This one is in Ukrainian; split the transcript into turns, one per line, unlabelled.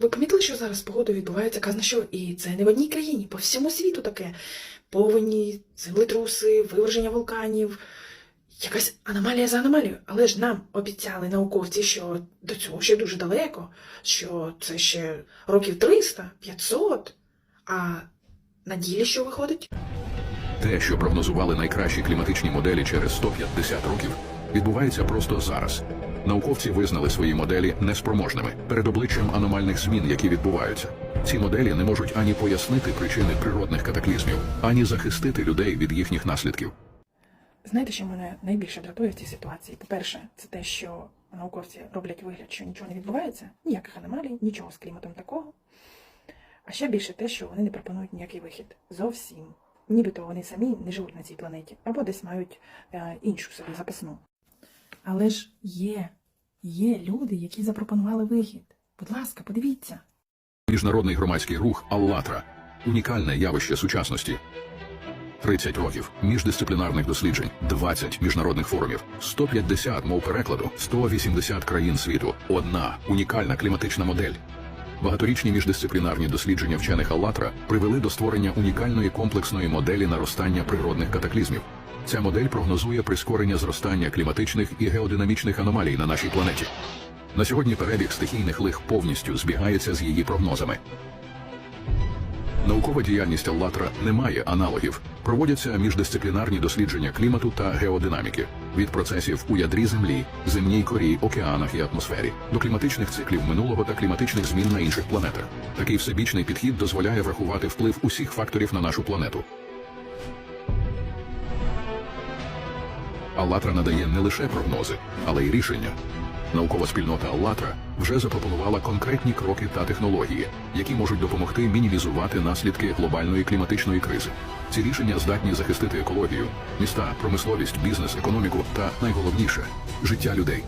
Ви помітили, що зараз з погодою відбувається казна що? І це не в одній країні, по всьому світу таке. Повені, землетруси, виверження вулканів. Якась аномалія за аномалією. Але ж нам обіцяли науковці, що до цього ще дуже далеко, що це ще років 300, 500. А на ділі що виходить?
Те, що прогнозували найкращі кліматичні моделі через 150 років, відбувається просто зараз. Науковці визнали свої моделі неспроможними перед обличчям аномальних змін, які відбуваються. Ці моделі не можуть ані пояснити причини природних катаклізмів, ані захистити людей від їхніх наслідків.
Знаєте, що мене найбільше дратує в цій ситуації? По-перше, це те, що науковці роблять вигляд, що нічого не відбувається, ніяких аномалій, нічого з кліматом такого. А ще більше те, що вони не пропонують ніякий вихід. Зовсім. Нібито вони самі не живуть на цій планеті, або десь мають е, іншу собі запасну. Але ж є, є люди, які запропонували вихід. Будь ласка, подивіться.
Міжнародний громадський рух «Аллатра» – унікальне явище сучасності. 30 років міждисциплінарних досліджень, 20 міжнародних форумів, 150 мов перекладу, 180 країн світу, одна унікальна кліматична модель. Багаторічні міждисциплінарні дослідження вчених «Аллатра» привели до створення унікальної комплексної моделі наростання природних катаклізмів. Ця модель прогнозує прискорення зростання кліматичних і геодинамічних аномалій на нашій планеті. На сьогодні перебіг стихійних лих повністю збігається з її прогнозами. Наукова діяльність Аллатра не має аналогів. Проводяться міждисциплінарні дослідження клімату та геодинаміки від процесів у ядрі Землі, земній корі, океанах і атмосфері до кліматичних циклів минулого та кліматичних змін на інших планетах. Такий всебічний підхід дозволяє врахувати вплив усіх факторів на нашу планету. Аллатра надає не лише прогнози, але й рішення. Наукова спільнота Аллатра вже запропонувала конкретні кроки та технології, які можуть допомогти мінімізувати наслідки глобальної кліматичної кризи. Ці рішення здатні захистити екологію, міста, промисловість, бізнес, економіку та найголовніше життя людей.